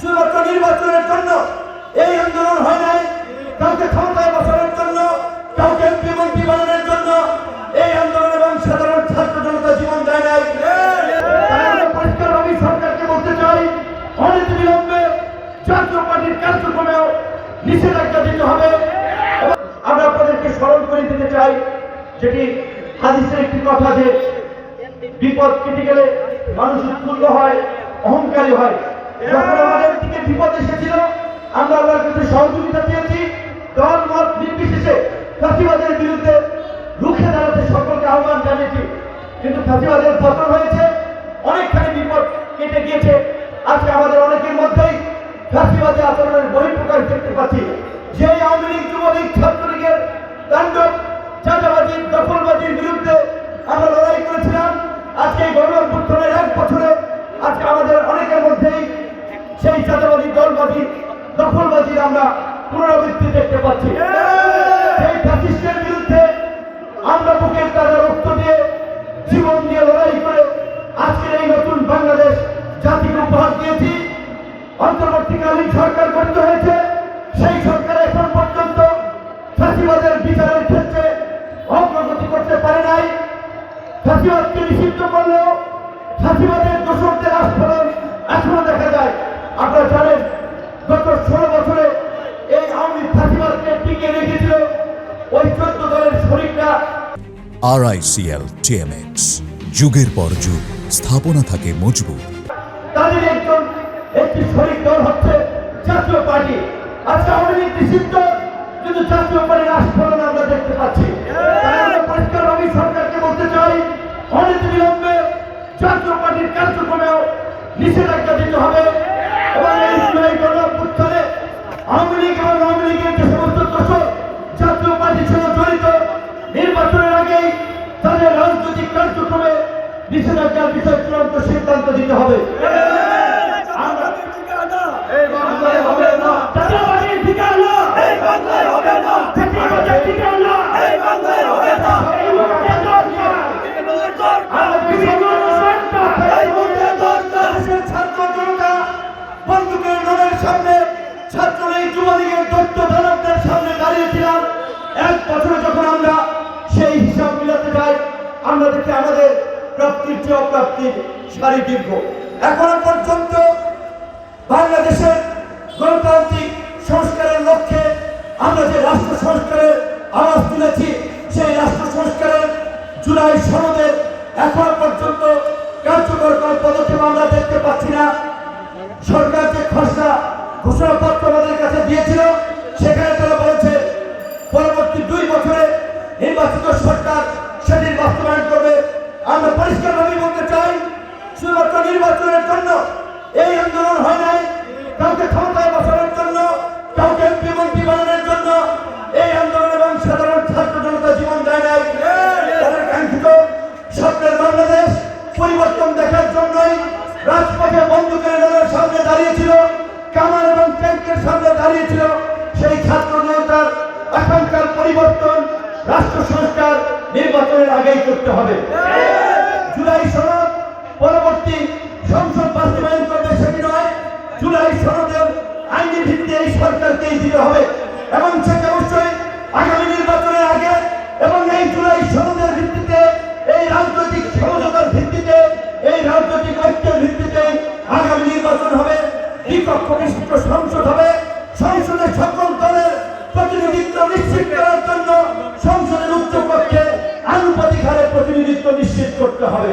শুধুমাত্র নির্বাচনের জন্য এই আন্দোলন হয় নাই। কাউকে ক্ষমতায় বসানোর জন্য, কাউকে এমপি মন্ত্রী বানানোর জন্য এই আন্দোলন এবং সাধারণ ছাত্র জনতা জীবন দেয় নাই। পরিষ্কারভাবে সরকারকে বলতে চাই অনেক বিলম্বে জাতীয় পার্টির কার্যক্রমেও নিষেধাজ্ঞা দিতে হবে। আমরা আপনাদেরকে স্মরণ করে দিতে চাই, যেটি হাদিসের বিপদ কেটে গেলে মানুষ উৎফুল্ল হয়, অহংকারী হয়। যখন আমাদের বিপদ এসেছিল। আমরা আল্লাহর কাছে সহযোগিতা চেয়েছি দল, মত নির্বিশেষে ফাঁসিবাদের বিরুদ্ধে রুখে দাঁড়াতে সকলকে আহ্বান জানিয়েছি। কিন্তু ফাঁসিবাদের পতন হয়েছে, অনেকখানি বিপদ কেটে গিয়েছে। আজকে আমাদের পুনরাবৃত্তি দেখতে পাচ্ছি। সেই ফ্যাসিস্টের বিরুদ্ধে আমরা বুকের তাজা রক্ত দিয়ে জীবন দিয়ে লড়াই করে আজকের এই নতুন বাংলাদেশ জাতিকে উপহার দিয়েছি। অন্তর্বর্তীকালীন সরকার করতে হয়েছে। সেই সরকার এখন পর্যন্ত ফাঁসিবাদের বিচারের ক্ষেত্রে অগ্রগতি করতে পারে নাই। ফাঁসিবাদকে নিষিদ্ধ করলেও ফাঁসিবাদের দোষকদের আস্ফলন ওই চোদ্দ দলের শরীররা আরআইসিএল টিএমএক্স যুগের পর যুগ স্থাপনা থাকে মজবুত। তাদের একজন একটি শরিক দল হচ্ছে জাতীয় পার্টি। আজকে আওয়ামী লীগ নিষিদ্ধ কিন্তু জাতীয় পার্টির আস্ফলন আমরা দেখতে পাচ্ছি। আমরা পরিষ্কারভাবে সরকারকে বলতে চাই অনেক বিলম্বে জাতীয় পার্টির কার্যক্রমেও নিষেধাজ্ঞা দিতে হবে। এবং এই গণ আওয়ামী লীগ এবং আওয়ামী লীগের জাতীয় পার্টির জড়িত নির্বাচনের আগেই তাদের রাজনৈতিক কার্যক্রমে নিষেধাজ্ঞার বিষয়ে চূড়ান্ত সিদ্ধান্ত দিতে হবে। আমরা- এই বাংলায় হবে হিসাব মিলাতে যাই আমরা দেখি আমাদের প্রাপ্তির চেয়ে অপ্রাপ্তির সারি দীর্ঘ। এখনও পর্যন্ত বাংলাদেশের গণতান্ত্রিক সংস্কারের লক্ষ্যে আমরা যে রাষ্ট্র সংস্কারের আওয়াজ তুলেছি, সেই রাষ্ট্র সংস্কারের জুলাই সনদের এখনও পর্যন্ত কার্যকর কোনো পদক্ষেপ আমরা দেখতে পাচ্ছি না। সরকার যে খসড়া ঘোষণাপত্র নির্বাচনের জন্য এই আন্দোলন হয় নাই। কাউকে ক্ষমতায় বসানোর জন্য, কাউকে মন্ত্রী বানানোর জন্য এই আন্দোলন এবং সাধারণ ছাত্র জনতা জীবন দেয় নাই। তাদের কাঙ্ক্ষিত স্বপ্নের বাংলাদেশ পরিবর্তন দেখার জন্যই রাজপথে বন্দুকের দলের সামনে দাঁড়িয়েছিল কামান এবং ট্যাঙ্কের সামনে দাঁড়িয়েছিল। সেই ছাত্র জনতার আকাঙ্ক্ষার পরিবর্তন রাষ্ট্র সংস্কার নির্বাচনের আগেই করতে হবে। জুলাই সরকারকেই দিতে হবে। এবং অবশ্যই আগামী নির্বাচনের আগে এবং এই জুলাই সনদের ভিত্তিতে, এই রাজনৈতিক সমঝোতার ভিত্তিতে, এই রাজনৈতিক ঐক্যের ভিত্তিতে আগামী নির্বাচন হবে। বিপক্ষ বিশিষ্ট সংসদ হবে। সংসদের সকল দলের প্রতিনিধিত্ব নিশ্চিত করার জন্য সংসদের উচ্চ কক্ষে আনুপাতিক হারে প্রতিনিধিত্ব নিশ্চিত করতে হবে।